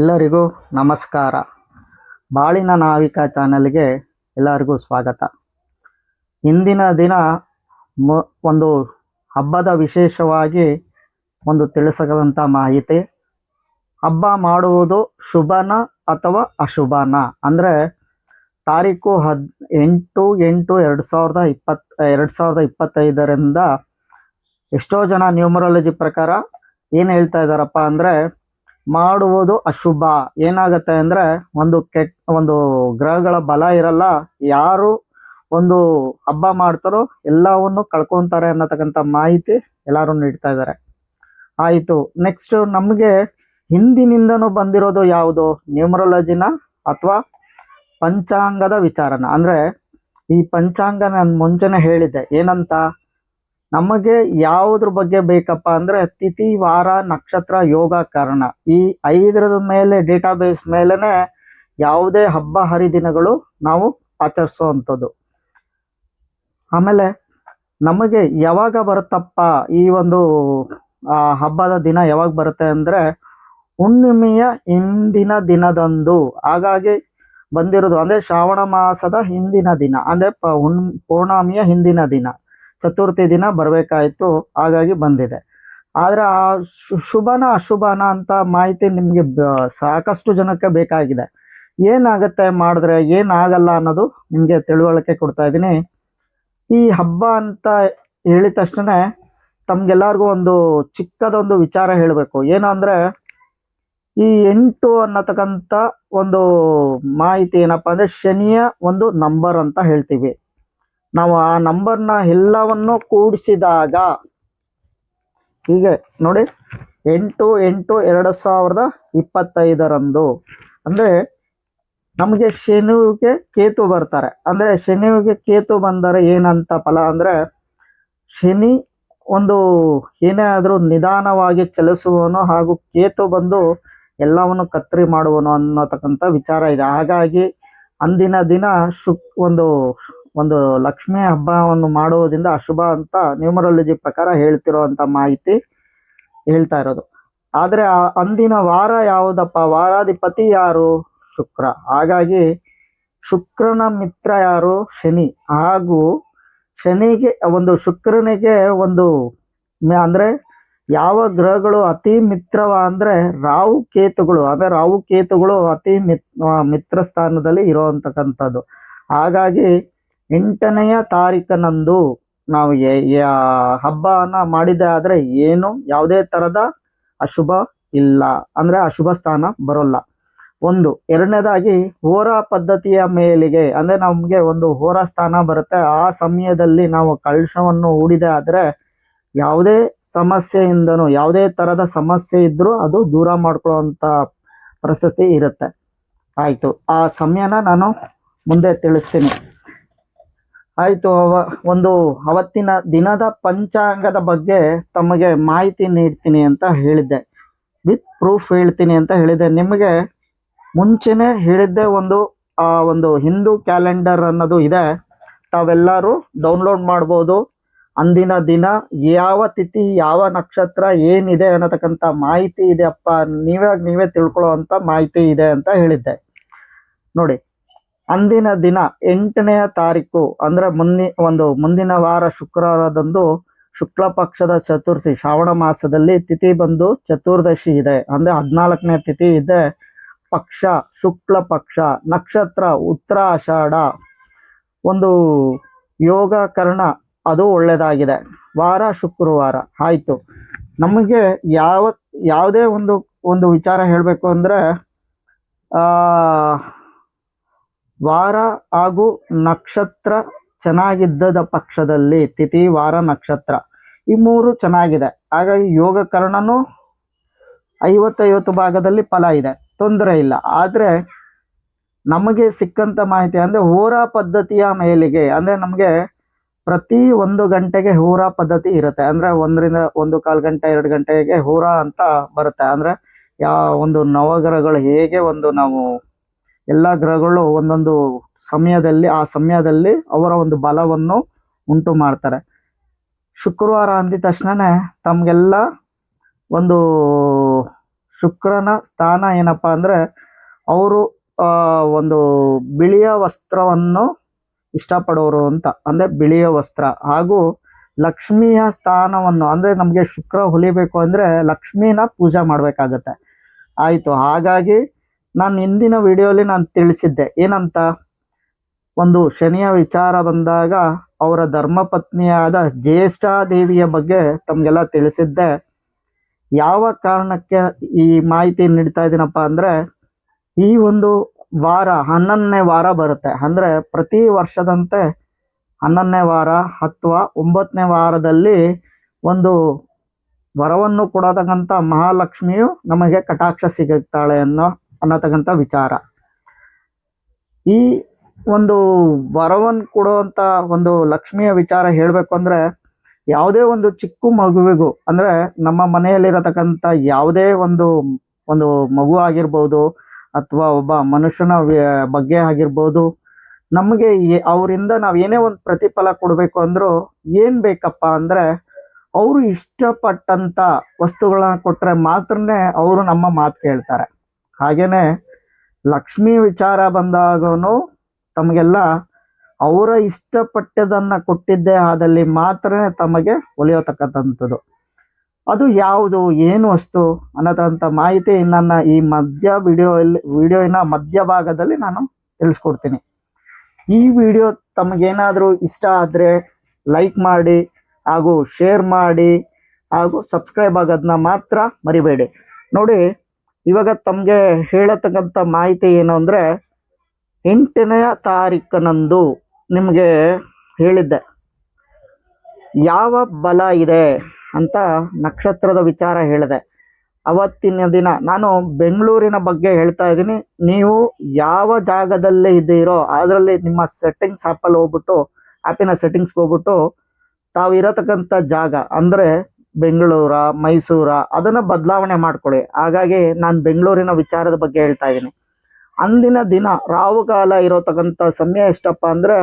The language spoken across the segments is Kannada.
ಎಲ್ಲರಿಗೂ ನಮಸ್ಕಾರ. ಬಾಳಿನ ನಾವಿಕ ಚಾನೆಲ್ಗೆ ಎಲ್ಲರಿಗೂ ಸ್ವಾಗತ. ಇಂದಿನ ದಿನ ಮ, ಒಂದು ಹಬ್ಬದ ವಿಶೇಷವಾಗಿ ಒಂದು ತಿಳಿಸದಂಥ ಮಾಹಿತಿ. ಹಬ್ಬ ಮಾಡುವುದು ಶುಭನ ಅಥವಾ ಅಶುಭನ? ಅಂದರೆ ತಾರೀಕು ಹದ್, ಎಂಟು ಎಂಟು, ಎರಡು ಸಾವಿರದ ಇಪ್ಪತ್ತು ಎರಡು ಸಾವಿರದ ಇಪ್ಪತ್ತೈದರಿಂದ ಎಷ್ಟೋ ಜನ ನ್ಯೂಮರಾಲಜಿ ಪ್ರಕಾರ ಏನು ಹೇಳ್ತಾ ಇದ್ದಾರಪ್ಪ ಅಂದರೆ ಮಾಡುವುದು ಅಶುಭ. ಏನಾಗತ್ತೆ ಅಂದ್ರೆ ಒಂದು ಕೆಟ್, ಒಂದು ಗ್ರಹಗಳ ಬಲ ಇರಲ್ಲ, ಯಾರು ಒಂದು ಹಬ್ಬ ಮಾಡ್ತಾರೋ ಎಲ್ಲವನ್ನು ಕಳ್ಕೊಂತಾರೆ ಅನ್ನತಕ್ಕಂಥ ಮಾಹಿತಿ ಎಲ್ಲರೂ ನೀಡ್ತಾ ಇದ್ದಾರೆ. ಆಯಿತು ನೆಕ್ಸ್ಟ್ ನಮಗೆ ಹಿಂದಿನಿಂದನೂ ಬಂದಿರೋದು ಯಾವುದು? ನ್ಯೂಮರಾಲಜಿನ ಅಥವಾ ಪಂಚಾಂಗದ ವಿಚಾರನ? ಅಂದ್ರೆ ಈ ಪಂಚಾಂಗ ನಾನು ಮುಂಚೆನೆ ಹೇಳಿದ್ದೆ. ಏನಂತ? ನಮಗೆ ಯಾವುದ್ರ ಬಗ್ಗೆ ಬೇಕಪ್ಪ ಅಂದ್ರೆ ತಿಥಿ, ವಾರ, ನಕ್ಷತ್ರ, ಯೋಗ ಕಾರಣ. ಈ ಐದರದ ಮೇಲೆ ಡೇಟಾ ಬೇಸ್ ಮೇಲೆನೆ ಯಾವುದೇ ಹಬ್ಬ, ಹರಿದಿನಗಳು ನಾವು ಆಚರಿಸುವಂಥದ್ದು. ಆಮೇಲೆ ನಮಗೆ ಯಾವಾಗ ಬರುತ್ತಪ್ಪ ಈ ಒಂದು ಹಬ್ಬದ ದಿನ ಯಾವಾಗ ಬರುತ್ತೆ ಅಂದ್ರೆ ಹುಣ್ಣಿಮೆಯ ಹಿಂದಿನ ದಿನದಂದು. ಹಾಗಾಗಿ ಬಂದಿರೋದು ಅಂದ್ರೆ ಶ್ರಾವಣ ಮಾಸದ ಹಿಂದಿನ ದಿನ, ಅಂದ್ರೆ ಪೌರ್ಣಮಿಯ ಹಿಂದಿನ ದಿನ. ಚತುರ್ಥಿ ದಿನ ಬರಬೇಕಾಯಿತು, ಹಾಗಾಗಿ ಬಂದಿದೆ. ಆದರೆ ಆ ಶುಭನ ಅಶುಭನ ಅಂತ ಮಾಹಿತಿ ನಿಮಗೆ ಸಾಕಷ್ಟು ಜನಕ್ಕೆ ಬೇಕಾಗಿದೆ. ಏನಾಗುತ್ತೆ ಮಾಡಿದ್ರೆ ಏನಾಗಲ್ಲ ಅನ್ನೋದು ನಿಮಗೆ ತಿಳುವಳಿಕೆ ಕೊಡ್ತಾ ಇದ್ದೀನಿ. ಈ ಹಬ್ಬ ಅಂತ ಹೇಳಿದ ತಕ್ಷಣ ತಮಗೆಲ್ಲರಿಗೂ ಒಂದು ಚಿಕ್ಕದೊಂದು ವಿಚಾರ ಹೇಳಬೇಕು. ಏನು ಅಂದ್ರೆ ಈ ಎಂಟು ಅನ್ನತಕ್ಕಂಥ ಒಂದು ಮಾಹಿತಿ ಏನಪ್ಪ ಅಂದರೆ ಶನಿಯ ಒಂದು ನಂಬರ್ ಅಂತ ಹೇಳ್ತೀವಿ. ನಾವು ಆ ನಂಬರ್ನ ಎಲ್ಲವನ್ನು ಕೂಡಿಸಿದಾಗ ಹೀಗೆ ನೋಡಿ, ಎಂಟು ಎಂಟು ಎರಡು ಸಾವಿರದ ಇಪ್ಪತ್ತೈದರಂದು, ಅಂದ್ರೆ ನಮಗೆ ಶನಿಗೆ ಕೇತು ಬರ್ತಾರೆ. ಅಂದ್ರೆ ಶನಿಗೆ ಕೇತು ಬಂದರೆ ಏನಂತ ಫಲ ಅಂದ್ರೆ, ಶನಿ ಒಂದು ಏನೇ ಆದರೂ ನಿಧಾನವಾಗಿ ಚಲಿಸುವನು ಹಾಗೂ ಕೇತು ಬಂದು ಎಲ್ಲವನ್ನು ಕತ್ತರಿ ಮಾಡುವನು ಅನ್ನತಕ್ಕಂಥ ವಿಚಾರ ಇದೆ. ಹಾಗಾಗಿ ಅಂದಿನ ದಿನ ಶುಕ್ ಒಂದು ಒಂದು ಲಕ್ಷ್ಮಿ ಹಬ್ಬವನ್ನು ಮಾಡುವುದರಿಂದ ಅಶುಭ ಅಂತ ನ್ಯೂಮರಾಲಜಿ ಪ್ರಕಾರ ಹೇಳ್ತಿರೋವಂಥ ಮಾಹಿತಿ ಹೇಳ್ತಾ ಇರೋದು. ಆದ್ರೆ ಆ ಅಂದಿನ ವಾರ ಯಾವುದಪ್ಪ? ವಾರಾಧಿಪತಿ ಯಾರು? ಶುಕ್ರ. ಹಾಗಾಗಿ ಶುಕ್ರನ ಮಿತ್ರ ಯಾರು? ಶನಿ. ಹಾಗೂ ಶನಿಗೆ ಒಂದು ಶುಕ್ರನಿಗೆ ಒಂದು ಅಂದ್ರೆ ಯಾವ ಗ್ರಹಗಳು ಅತಿ ಮಿತ್ರವ ಅಂದ್ರೆ ರಾಹು ಕೇತುಗಳು. ಅಂದ್ರೆ ರಾಹು ಕೇತುಗಳು ಅತಿ ಮಿತ್ ಮಿತ್ರ ಸ್ಥಾನದಲ್ಲಿ ಇರುವಂತಕ್ಕಂಥದ್ದು ಹಾಗಾಗಿ ಎಂಟನೆಯ ತಾರೀಕನಂದು ನಾವು ಹಬ್ಬನ ಮಾಡಿದೆ ಆದರೆ ಏನು ಯಾವುದೇ ತರದ ಅಶುಭ ಇಲ್ಲ. ಅಂದ್ರೆ ಅಶುಭ ಸ್ಥಾನ ಬರೋಲ್ಲ. ಒಂದು, ಎರಡನೇದಾಗಿ ಹೋರಾ ಪದ್ಧತಿಯ ಮೇಲಿಗೆ, ಅಂದ್ರೆ ನಮಗೆ ಒಂದು ಹೋರಾ ಸ್ಥಾನ ಬರುತ್ತೆ. ಆ ಸಮಯದಲ್ಲಿ ನಾವು ಕಳಶವನ್ನು ಹೂಡಿದೆ ಆದರೆ ಯಾವುದೇ ಸಮಸ್ಯೆಯಿಂದನೂ, ಯಾವುದೇ ತರದ ಸಮಸ್ಯೆ ಇದ್ದರೂ ಅದು ದೂರ ಮಾಡ್ಕೊಳ್ಳೋವಂಥ ಪರಿಸ್ಥಿತಿ ಇರುತ್ತೆ. ಆಯಿತು. ಆ ಸಮಯನ ನಾನು ಮುಂದೆ ತಿಳಿಸ್ತೀನಿ. ಆಯ್ತು, ಅವ ಒಂದು ಅವತ್ತಿನ ದಿನದ ಪಂಚಾಂಗದ ಬಗ್ಗೆ ತಮಗೆ ಮಾಹಿತಿ ನೀಡ್ತೀನಿ ಅಂತ ಹೇಳಿದ್ದೆ. ವಿತ್ ಪ್ರೂಫ್ ಹೇಳ್ತೀನಿ ಅಂತ ಹೇಳಿದೆ ನಿಮಗೆ ಮುಂಚೆನೆ ಹೇಳಿದ್ದೆ ಒಂದು, ಆ ಒಂದು ಹಿಂದೂ ಕ್ಯಾಲೆಂಡರ್ ಅನ್ನೋದು ಇದೆ. ತಾವೆಲ್ಲರೂ ಡೌನ್ಲೋಡ್ ಮಾಡ್ಬೋದು. ಅಂದಿನ ದಿನ ಯಾವ ತಿಥಿ, ಯಾವ ನಕ್ಷತ್ರ ಏನಿದೆ ಅನ್ನತಕ್ಕಂಥ ಮಾಹಿತಿ ಇದೆ ಅಪ್ಪ ನೀವೇ ನೀವೇ ತಿಳ್ಕೊಳ್ಳೋ ಅಂತ ಮಾಹಿತಿ ಇದೆ ಅಂತ ಹೇಳಿದ್ದೆ. ನೋಡಿ ಅಂದಿನ ದಿನ ಎಂಟನೆಯ ತಾರೀಕು, ಅಂದ್ರೆ ಮುಂದಿನ ಒಂದು ಮುಂದಿನ ವಾರ ಶುಕ್ರವಾರದಂದು ಶುಕ್ಲ ಪಕ್ಷದ ಚತುರ್ಥಿ ಶ್ರಾವಣ ಮಾಸದಲ್ಲಿ ತಿಥಿ ಬಂದು ಚತುರ್ದಶಿ ಇದೆ. ಅಂದ್ರೆ ಹದಿನಾಲ್ಕನೇ ತಿಥಿ ಇದೆ. ಪಕ್ಷ, ಶುಕ್ಲ ಪಕ್ಷ, ನಕ್ಷತ್ರ, ಉತ್ತರ ಆಷಾಢ, ಒಂದು ಯೋಗ ಕರ್ಣ, ಅದು ಒಳ್ಳೆಯದಾಗಿದೆ ವಾರ ಶುಕ್ರವಾರ, ಆಯ್ತು. ನಮಗೆ ಯಾವ ಯಾವುದೇ ಒಂದು ಒಂದು ವಿಚಾರ ಹೇಳಬೇಕು ಅಂದರೆ ವಾರ ಹಾಗೂ ನಕ್ಷತ್ರ ಚೆನ್ನಾಗಿದ್ದದ ಪಕ್ಷದಲ್ಲಿ, ತಿಥಿ, ವಾರ, ನಕ್ಷತ್ರ, ಈ ಮೂರು ಚೆನ್ನಾಗಿದೆ. ಹಾಗಾಗಿ ಯೋಗ ಕರ್ಣನು ಐವತ್ತೈವತ್ತು ಭಾಗದಲ್ಲಿ ಫಲ ಇದೆ. ತೊಂದರೆ ಇಲ್ಲ. ಆದರೆ ನಮಗೆ ಸಿಕ್ಕಂಥ ಮಾಹಿತಿ ಅಂದರೆ ಹೋರಾ ಪದ್ಧತಿಯ ಮೇಲಿಗೆ, ಅಂದರೆ ನಮಗೆ ಪ್ರತಿ ಒಂದು ಗಂಟೆಗೆ ಹೋರಾ ಪದ್ಧತಿ ಇರುತ್ತೆ. ಅಂದರೆ ಒಂದರಿಂದ ಒಂದು ಕಾಲು ಗಂಟೆ, ಎರಡು ಗಂಟೆಗೆ ಹೋರಾ ಅಂತ ಬರುತ್ತೆ. ಅಂದರೆ ಯಾವ ಒಂದು ನವಗ್ರಹಗಳು ಹೇಗೆ ಒಂದು ನಾವು ಎಲ್ಲ ಗ್ರಹಗಳು ಒಂದೊಂದು ಸಮಯದಲ್ಲಿ, ಆ ಸಮಯದಲ್ಲಿ ಅವರ ಒಂದು ಬಲವನ್ನು ಉಂಟು ಮಾಡ್ತಾರೆ. ಶುಕ್ರವಾರ ಅಂದಿದ ತಕ್ಷಣನೇ ತಮಗೆಲ್ಲ ಒಂದು ಶುಕ್ರನ ಸ್ಥಾನ ಏನಪ್ಪ ಅಂದರೆ, ಅವರು ಒಂದು ಬಿಳಿಯ ವಸ್ತ್ರವನ್ನು ಇಷ್ಟಪಡೋರು ಅಂತ, ಅಂದರೆ ಬಿಳಿಯ ವಸ್ತ್ರ ಹಾಗೂ ಲಕ್ಷ್ಮಿಯ ಸ್ಥಾನವನ್ನು, ಅಂದರೆ ನಮಗೆ ಶುಕ್ರ ಹೊಲಿಬೇಕು ಅಂದರೆ ಲಕ್ಷ್ಮಿನ ಪೂಜೆ ಮಾಡಬೇಕಾಗತ್ತೆ. ಆಯಿತು, ಹಾಗಾಗಿ ನಾನು ಹಿಂದಿನ ವಿಡಿಯೋಲಿ ನಾನು ತಿಳಿಸಿದ್ದೆ. ಏನಂತ? ಒಂದು ಶನಿಯ ವಿಚಾರ ಬಂದಾಗ ಅವರ ಧರ್ಮಪತ್ನಿಯಾದ ಜ್ಯೇಷ್ಠಾದೇವಿಯ ಬಗ್ಗೆ ತಮಗೆಲ್ಲ ತಿಳಿಸಿದ್ದೆ. ಯಾವ ಕಾರಣಕ್ಕೆ ಈ ಮಾಹಿತಿ ನೀಡ್ತಾ ಇದ್ದೀನಪ್ಪ ಅಂದರೆ, ಈ ಒಂದು ವಾರ, ಹನ್ನೊಂದನೇ ವಾರ ಬರುತ್ತೆ. ಅಂದರೆ ಪ್ರತಿ ವರ್ಷದಂತೆ ಹನ್ನೊಂದನೇ ವಾರ ಅಥವಾ ಒಂಬತ್ತನೇ ವಾರದಲ್ಲಿ ಒಂದು ವರವನ್ನು ಕೊಡತಕ್ಕಂಥ ಮಹಾಲಕ್ಷ್ಮಿಯು ನಮಗೆ ಕಟಾಕ್ಷ ಸಿಗುತ್ತಾಳೆ ಅನ್ನೋ ಅನ್ನತಕ್ಕಂಥ ವಿಚಾರ. ಈ ಒಂದು ವರವನ್ನು ಕೊಡುವಂಥ ಒಂದು ಲಕ್ಷ್ಮಿಯ ವಿಚಾರ ಹೇಳಬೇಕು ಅಂದ್ರೆ ಯಾವುದೇ ಒಂದು ಚಿಕ್ಕ ಮಗುವಿಗೂ ಅಂದ್ರೆ ನಮ್ಮ ಮನೆಯಲ್ಲಿರತಕ್ಕಂಥ ಯಾವುದೇ ಒಂದು ಒಂದು ಮಗು ಆಗಿರ್ಬೋದು ಅಥವಾ ಒಬ್ಬ ಮನುಷ್ಯನ ಬಗ್ಗೆ ಆಗಿರ್ಬೋದು ನಮಗೆ ಅವರಿಂದ ನಾವು ಏನೇ ಒಂದು ಪ್ರತಿಫಲ ಕೊಡಬೇಕು ಅಂದರೂ ಏನು ಬೇಕಪ್ಪ ಅಂದರೆ ಅವರು ಇಷ್ಟಪಟ್ಟಂಥ ವಸ್ತುಗಳನ್ನ ಕೊಟ್ಟರೆ ಮಾತ್ರನೇ ಅವರು ನಮ್ಮ ಮಾತು ಕೇಳ್ತಾರೆ. ಹಾಗೇನೆ ಲಕ್ಷ್ಮಿ ವಿಚಾರ ಬಂದಾಗನು ತಮಗೆಲ್ಲ ಅವರ ಇಷ್ಟಪಟ್ಟದನ್ನ ಕೊಟ್ಟಿದ್ದೇ ಆದಲ್ಲಿ ಮಾತ್ರ ತಮಗೆ ಒಲಿಯತಕ್ಕಂಥದ್ದು. ಅದು ಯಾವುದು, ಏನು ವಸ್ತು ಅನ್ನೋದಂಥ ಮಾಹಿತಿ ನನ್ನ ಈ ಮಧ್ಯ ವಿಡಿಯೋಲ್ಲಿ ವಿಡಿಯೋನ ಮಧ್ಯಭಾಗದಲ್ಲಿ ನಾನು ತಿಳಿಸ್ಕೊಡ್ತೀನಿ. ಈ ವಿಡಿಯೋ ತಮಗೇನಾದರೂ ಇಷ್ಟ ಆದರೆ ಲೈಕ್ ಮಾಡಿ ಹಾಗೂ ಶೇರ್ ಮಾಡಿ ಹಾಗೂ ಸಬ್ಸ್ಕ್ರೈಬ್ ಆಗೋದನ್ನ ಮಾತ್ರ ಮರಿಬೇಡಿ. ನೋಡಿ ಇವಾಗ ತಮಗೆ ಹೇಳತಕ್ಕಂಥ ಮಾಹಿತಿ ಏನು ಅಂದರೆ ಎಂಟನೆಯ ತಾರೀಕನಂದು ನಿಮಗೆ ಹೇಳಿದ್ದೆ. ಯಾವ ಬಲ ಇದೆ ಅಂತ ನಕ್ಷತ್ರದ ವಿಚಾರ ಹೇಳಿದೆ. ಅವತ್ತಿನ ದಿನ ನಾನು ಬೆಂಗಳೂರಿನ ಬಗ್ಗೆ ಹೇಳ್ತಾ ಇದ್ದೀನಿ. ನೀವು ಯಾವ ಜಾಗದಲ್ಲಿ ಇದ್ದೀರೋ ಅದರಲ್ಲಿ ನಿಮ್ಮ ಸೆಟ್ಟಿಂಗ್ಸ್ ಆ್ಯಪಲ್ಲಿ ಹೋಗ್ಬಿಟ್ಟು ಆ್ಯಪಿನ ಸೆಟ್ಟಿಂಗ್ಸ್ಗೆ ಹೋಗ್ಬಿಟ್ಟು ತಾವು ಇರತಕ್ಕಂಥ ಜಾಗ ಅಂದರೆ ಬೆಂಗಳೂರ, ಮೈಸೂರ ಅದನ್ನ ಬದಲಾವಣೆ ಮಾಡ್ಕೊಳ್ಳಿ. ಹಾಗಾಗಿ ನಾನು ಬೆಂಗಳೂರಿನ ವಿಚಾರದ ಬಗ್ಗೆ ಹೇಳ್ತಾ ಇದ್ದೀನಿ. ಅಂದಿನ ದಿನ ರಾಹುಕಾಲ ಇರೋತಕ್ಕಂಥ ಸಮಯ ಎಷ್ಟಪ್ಪ ಅಂದ್ರೆ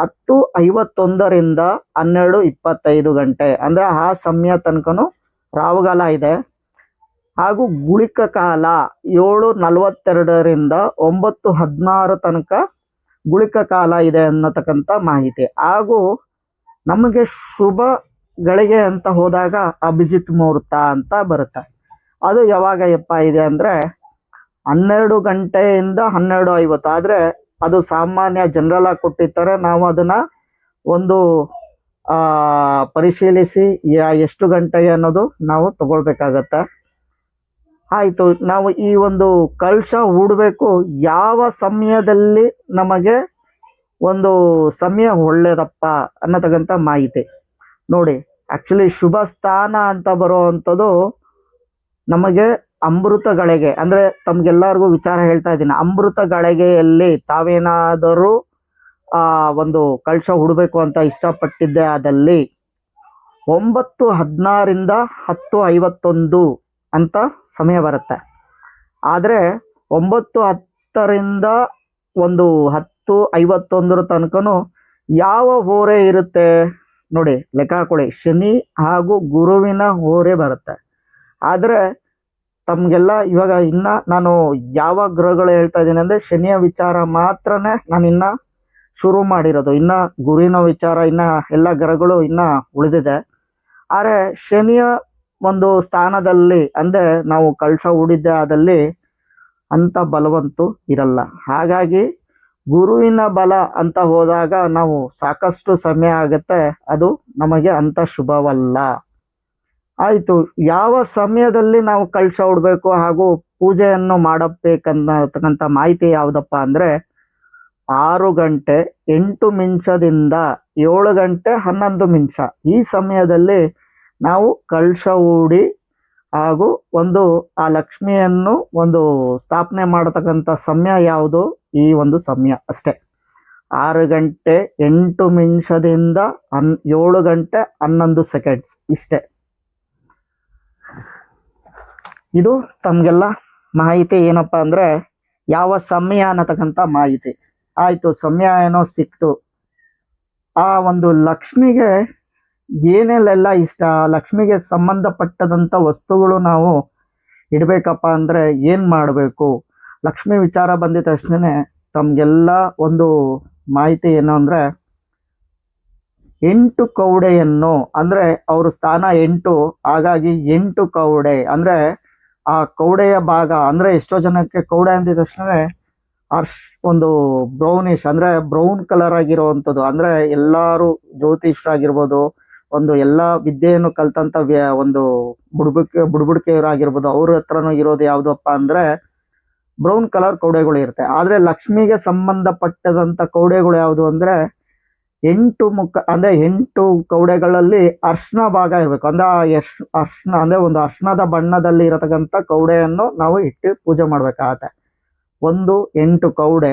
ಹತ್ತು ಐವತ್ತೊಂದರಿಂದ ಹನ್ನೆರಡು ಇಪ್ಪತ್ತೈದು ಗಂಟೆ. ಅಂದ್ರೆ ಆ ಸಮಯ ತನಕನು ರಾಹುಗಾಲ ಇದೆ. ಹಾಗೂ ಗುಳಿಕ ಕಾಲ ಏಳು ನಲವತ್ತೆರಡರಿಂದ ಒಂಬತ್ತು ಹದಿನಾರು ತನಕ ಗುಳಿಕ ಕಾಲ ಇದೆ ಅನ್ನತಕ್ಕಂಥ ಮಾಹಿತಿ. ಹಾಗೂ ನಮಗೆ ಶುಭ ಗಳಿಗೆ ಅಂತ ಹೋದಾಗ ಅಭಿಜಿತ್ ಮುಹೂರ್ತ ಅಂತ ಬರುತ್ತೆ. ಅದು ಯಾವಾಗ ಯಪ್ಪ ಇದೆ ಅಂದ್ರೆ ಹನ್ನೆರಡು ಗಂಟೆಯಿಂದ ಹನ್ನೆರಡು ಐವತ್ತು. ಆದ್ರೆ ಅದು ಸಾಮಾನ್ಯ ಜನರಲ್ ಆಗಿ ಕೊಟ್ಟಿರ್ತಾರೆ. ನಾವು ಅದನ್ನ ಒಂದು, ಆ, ಪರಿಶೀಲಿಸಿ ಎಷ್ಟು ಗಂಟೆ ಅನ್ನೋದು ನಾವು ತಗೊಳ್ಬೇಕಾಗತ್ತೆ. ಆಯ್ತು, ನಾವು ಈ ಒಂದು ಕಳಶ ಹೂಡಬೇಕು. ಯಾವ ಸಮಯದಲ್ಲಿ ನಮಗೆ ಒಂದು ಸಮಯ ಒಳ್ಳೇದಪ್ಪ ಅನ್ನತಕ್ಕಂಥ ಮಾಹಿತಿ. ನೋಡಿ ಆಕ್ಚುಲಿ ಶುಭ ಸ್ಥಾನ ಅಂತ ಬರುವಂಥದ್ದು ನಮಗೆ ಅಮೃತ ಅಂದರೆ ತಮ್ಗೆಲ್ಲರಿಗೂ ವಿಚಾರ ಹೇಳ್ತಾ ಇದ್ದೀನಿ. ಅಮೃತ ಗಳಿಗೆಯಲ್ಲಿ ತಾವೇನಾದರೂ ಒಂದು ಕಳಶ ಹುಡಬೇಕು ಅಂತ ಇಷ್ಟಪಟ್ಟಿದ್ದೆ ಅದಲ್ಲಿ ಒಂಬತ್ತು ಹದಿನಾರಿಂದ ಹತ್ತು ಐವತ್ತೊಂದು ಅಂತ ಸಮಯ ಬರುತ್ತೆ. ಆದರೆ ಒಂಬತ್ತು ಹತ್ತರಿಂದ ಒಂದು ಹತ್ತು ಐವತ್ತೊಂದರ ತನಕನು ಯಾವ ಹೋರೆ ಇರುತ್ತೆ? ನೋಡಿ, ಲೆಕ್ಕ ಹಾಕೊಳ್ಳಿ. ಶನಿ ಹಾಗೂ ಗುರುವಿನ ಹೋರೆ ಬರುತ್ತೆ. ಆದರೆ, ತಮಗೆಲ್ಲ ಇವಾಗ ಇನ್ನ ನಾನು ಯಾವ ಗ್ರಹಗಳು ಹೇಳ್ತಾ ಇದ್ದೀನಿ ಅಂದ್ರೆ, ಶನಿಯ ವಿಚಾರ ಮಾತ್ರನೇ ನಾನು ಇನ್ನ ಶುರು ಮಾಡಿರೋದು. ಇನ್ನ ಗುರುವಿನ ವಿಚಾರ, ಇನ್ನ ಎಲ್ಲ ಗ್ರಹಗಳು ಇನ್ನ ಉಳಿದಿದೆ. ಆದರೆ, ಶನಿಯ ಒಂದು ಸ್ಥಾನದಲ್ಲಿ ಅಂದ್ರೆ, ನಾವು ಕಳಶ ಹೂಡಿದ್ದೆ ಆದಲ್ಲಿ ಅಂತ ಬಲವಂತು ಇರಲ್ಲ. ಹಾಗಾಗಿ ಗುರುವಿನ ಬಲ ಅಂತ ಹೋದಾಗ ನಾವು ಸಾಕಷ್ಟು ಸಮಯ ಆಗುತ್ತೆ. ಅದು ನಮಗೆ ಅಂತ ಶುಭವಲ್ಲ. ಆಯ್ತು, ಯಾವ ಸಮಯದಲ್ಲಿ ನಾವು ಕಳಶ ಉಡ್ಬೇಕು ಹಾಗೂ ಪೂಜೆಯನ್ನು ಮಾಡಬೇಕನ್ನತಕ್ಕಂಥ ಮಾಹಿತಿ ಯಾವುದಪ್ಪ ಅಂದ್ರೆ, ಆರು ಗಂಟೆ, ಎಂಟು ನಿಮಿಷದಿಂದ ಏಳು ಗಂಟೆ ಹನ್ನೊಂದು ನಿಮಿಷ ಈ ಸಮಯದಲ್ಲಿ ನಾವು ಕಳಶ ಹೂಡಿ ಹಾಗೂ ಒಂದು ಆ ಲಕ್ಷ್ಮಿಯನ್ನು ಒಂದು ಸ್ಥಾಪನೆ ಮಾಡತಕ್ಕಂಥ ಸಮಯ ಯಾವುದು? ಈ ಒಂದು ಸಮಯ ಅಷ್ಟೇ. ಆರು ಗಂಟೆ ಎಂಟು ನಿಮಿಷದಿಂದ ಹನ್, ಏಳು ಗಂಟೆ ಹನ್ನೊಂದು ಸೆಕೆಂಡ್ಸ್ ಇಷ್ಟೇ. ಇದು ತಮಗೆಲ್ಲ ಮಾಹಿತಿ ಏನಪ್ಪ ಅಂದ್ರೆ ಯಾವ ಸಮಯ ಅನ್ನತಕ್ಕಂಥ ಮಾಹಿತಿ. ಆಯ್ತು, ಸಮಯ ಏನೋ ಸಿಕ್ತು. ಆ ಒಂದು ಲಕ್ಷ್ಮಿಗೆ ಏನೆಲ್ಲ ಇಷ್ಟ? ಲಕ್ಷ್ಮಿಗೆ ಸಂಬಂಧಪಟ್ಟದಂಥ ವಸ್ತುಗಳು ನಾವು ಇಡಬೇಕಪ್ಪ ಅಂದರೆ ಏನು ಮಾಡಬೇಕು? ಲಕ್ಷ್ಮಿ ವಿಚಾರ ಬಂದಿದ ತಕ್ಷಣ ತಮಗೆಲ್ಲ ಒಂದು ಮಾಹಿತಿ ಏನು ಅಂದರೆ, ಎಂಟು ಕೌಡೆಯನ್ನು, ಅಂದರೆ ಅವ್ರ ಸ್ಥಾನ ಎಂಟು, ಹಾಗಾಗಿ ಎಂಟು ಕೌಡೆ. ಅಂದರೆ ಆ ಕೌಡೆಯ ಭಾಗ, ಅಂದರೆ ಎಷ್ಟೋ ಜನಕ್ಕೆ ಕೌಡೆ ಅಂದಿದ ತಕ್ಷಣ ಅರ್ಶ್ ಒಂದು ಬ್ರೌನಿಶ್ ಅಂದರೆ ಬ್ರೌನ್ ಕಲರ್ ಆಗಿರುವಂಥದ್ದು. ಅಂದರೆ ಎಲ್ಲರೂ ಜ್ಯೋತಿಷ್ಯರಾಗಿರ್ಬೋದು ಒಂದು ಎಲ್ಲ ವಿದ್ಯೆಯನ್ನು ಕಲ್ತಂತ ಒಂದು ಬುಡಬುಡಿಕೆ, ಬುಡ್ಬುಡ್ಕೆಯವರಾಗಿರ್ಬೋದು. ಅವ್ರ ಹತ್ರನೂ ಇರೋದು ಯಾವುದಪ್ಪ ಅಂದ್ರೆ ಬ್ರೌನ್ ಕಲರ್ ಕೌಡೆಗಳು ಇರುತ್ತೆ. ಆದರೆ ಲಕ್ಷ್ಮಿಗೆ ಸಂಬಂಧಪಟ್ಟದಂತ ಕೌಡೆಗಳು ಯಾವುದು ಅಂದ್ರೆ ಎಂಟು ಮುಖ, ಅಂದ್ರೆ ಎಂಟು ಕೌಡೆಗಳಲ್ಲಿ ಅರ್ಶನ ಭಾಗ ಇರಬೇಕು. ಎಶ್ ಅರ್ಶನ, ಅಂದ್ರೆ ಒಂದು ಅರ್ಶನದ ಬಣ್ಣದಲ್ಲಿ ಇರತಕ್ಕಂಥ ಕೌಡೆಯನ್ನು ನಾವು ಇಟ್ಟು ಪೂಜೆ ಮಾಡ್ಬೇಕಾಗತ್ತೆ. ಒಂದು, ಎಂಟು ಕೌಡೆ.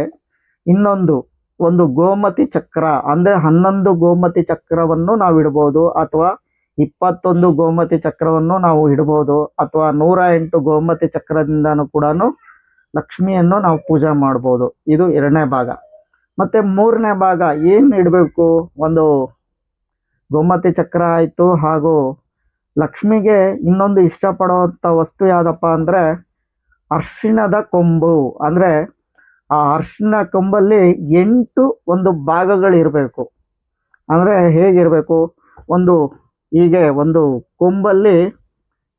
ಇನ್ನೊಂದು ಒಂದು ಗೋಮತಿ ಚಕ್ರ, ಅಂದರೆ ಹನ್ನೊಂದು ಗೋಮತಿ ಚಕ್ರವನ್ನು ನಾವು ಇಡ್ಬೋದು, ಅಥವಾ ಇಪ್ಪತ್ತೊಂದು ಗೋಮತಿ ಚಕ್ರವನ್ನು ನಾವು ಇಡ್ಬೋದು, ಅಥವಾ ನೂರ ಎಂಟು ಗೋಮತಿ ಚಕ್ರದಿಂದನೂ ಕೂಡ ಲಕ್ಷ್ಮಿಯನ್ನು ನಾವು ಪೂಜೆ ಮಾಡ್ಬೋದು. ಇದು ಎರಡನೇ ಭಾಗ. ಮತ್ತೆ ಮೂರನೇ ಭಾಗ, ಏನು ಇಡಬೇಕು? ಒಂದು ಗೋಮತಿ ಚಕ್ರ ಆಯಿತು, ಹಾಗೂ ಲಕ್ಷ್ಮಿಗೆ ಇನ್ನೊಂದು ಇಷ್ಟಪಡುವಂಥ ವಸ್ತು ಯಾವುದಪ್ಪ ಅಂದರೆ ಅರ್ಶಿಣದ ಕೊಂಬು, ಅಂದರೆ ಆ ಅರ್ಶಿಣ ಕೊಂಬಲ್ಲಿ ಎಂಟು ಒಂದು ಭಾಗಗಳಿರಬೇಕು. ಅಂದರೆ ಹೇಗಿರಬೇಕು? ಒಂದು ಹೀಗೆ ಒಂದು ಕೊಂಬಲ್ಲಿ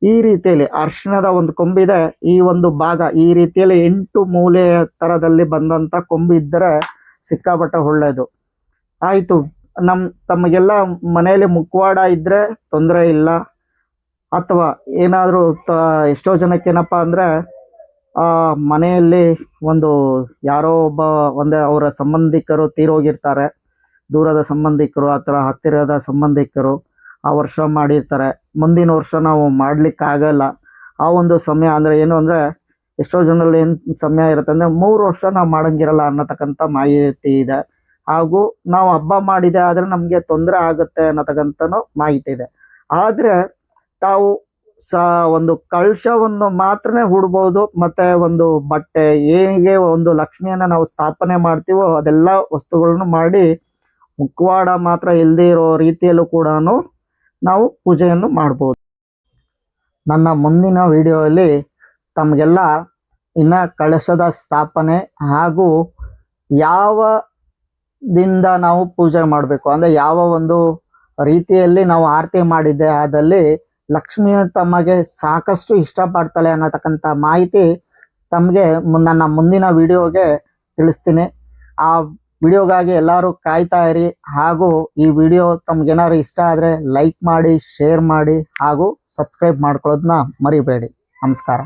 ಈ ರೀತಿಯಲ್ಲಿ ಅರ್ಶಿಣದ ಒಂದು ಕೊಂಬಿದೆ. ಈ ಒಂದು ಭಾಗ ಈ ರೀತಿಯಲ್ಲಿ ಎಂಟು ಮೂಲೆಯ ಥರದಲ್ಲಿ ಬಂದಂಥ ಕೊಂಬು ಇದ್ದರೆ ಸಿಕ್ಕಾಪಟ್ಟೆ ಒಳ್ಳೆಯದು. ಆಯಿತು ನಮ್ಮ ತಮಗೆಲ್ಲ ಮನೆಯಲ್ಲಿ ಮುಖವಾಡ ಇದ್ದರೆ ತೊಂದರೆ ಇಲ್ಲ. ಅಥವಾ ಏನಾದರೂ ತ ಎಷ್ಟೋ ಜನಕ್ಕೆ ಏನಪ್ಪ ಅಂದರೆ ಮನೆಯಲ್ಲಿ ಒಂದು ಯಾರೋ ಒಬ್ಬ ಒಂದೇ ಅವರ ಸಂಬಂಧಿಕರು ತೀರೋಗಿರ್ತಾರೆ. ದೂರದ ಸಂಬಂಧಿಕರು ಅಥವಾ ಹತ್ತಿರದ ಸಂಬಂಧಿಕರು ಆ ವರ್ಷ ಮಾಡಿರ್ತಾರೆ. ಮುಂದಿನ ವರ್ಷ ನಾವು ಮಾಡಲಿಕ್ಕಾಗಲ್ಲ. ಆ ಒಂದು ಸಮಯ ಅಂದರೆ ಏನು ಅಂದರೆ ಎಷ್ಟೋ ಜನರಲ್ಲಿ ಏನು ಸಮಯ ಇರುತ್ತೆ ಅಂದರೆ ಮೂರು ವರ್ಷ ನಾವು ಮಾಡಂಗಿರಲ್ಲ ಅನ್ನತಕ್ಕಂಥ ಮಾಹಿತಿ ಇದೆ. ಹಾಗೂ ನಾವು ಹಬ್ಬ ಮಾಡಿದೆ ಆದರೆ ನಮಗೆ ತೊಂದರೆ ಆಗುತ್ತೆ ಅನ್ನತಕ್ಕಂಥನೂ ಮಾಹಿತಿ ಇದೆ. ಆದರೆ ತಾವು ಸ ಒಂದು ಕಳಶವನ್ನು ಮಾತ್ರನೇ ಹೂಡ್ಬಹುದು ಮತ್ತೆ ಒಂದು ಬಟ್ಟೆ ಹೇಗೆ ಒಂದು ಲಕ್ಷ್ಮಿಯನ್ನ ನಾವು ಸ್ಥಾಪನೆ ಮಾಡ್ತೀವೋ ಅದೆಲ್ಲ ವಸ್ತುಗಳನ್ನು ಮಾಡಿ ಮುಖವಾಡ ಮಾತ್ರ ಇಲ್ಲದೆ ಇರೋ ರೀತಿಯಲ್ಲೂ ಕೂಡ ನಾವು ಪೂಜೆಯನ್ನು ಮಾಡ್ಬೋದು. ನನ್ನ ಮುಂದಿನ ವಿಡಿಯೋದಲ್ಲಿ ತಮಗೆಲ್ಲ ಇನ್ನ ಕಳಶದ ಸ್ಥಾಪನೆ ಹಾಗೂ ಯಾವ ದಿಂದ ನಾವು ಪೂಜೆ ಮಾಡಬೇಕು, ಅಂದರೆ ಯಾವ ಒಂದು ರೀತಿಯಲ್ಲಿ ನಾವು ಆರತಿ ಮಾಡಿದ್ದೆ ಆದಲ್ಲಿ ಲಕ್ಷ್ಮಿಯು ತಮಗೆ ಸಾಕಷ್ಟು ಇಷ್ಟಪಡ್ತಾಳೆ ಅನ್ನತಕ್ಕಂಥ ಮಾಹಿತಿ ತಮಗೆ ನನ್ನ ಮುಂದಿನ ವಿಡಿಯೋಗೆ ತಿಳಿಸ್ತೀನಿ. ಆ ವಿಡಿಯೋಗಾಗಿ ಎಲ್ಲರೂ ಕಾಯ್ತಾ ಇರಿ. ಹಾಗೂ ಈ ವಿಡಿಯೋ ತಮ್ಗೇನಾದ್ರು ಇಷ್ಟ ಆದರೆ ಲೈಕ್ ಮಾಡಿ, ಶೇರ್ ಮಾಡಿ ಹಾಗೂ ಸಬ್ಸ್ಕ್ರೈಬ್ ಮಾಡ್ಕೊಳ್ಳೋದನ್ನ ಮರಿಬೇಡಿ. ನಮಸ್ಕಾರ.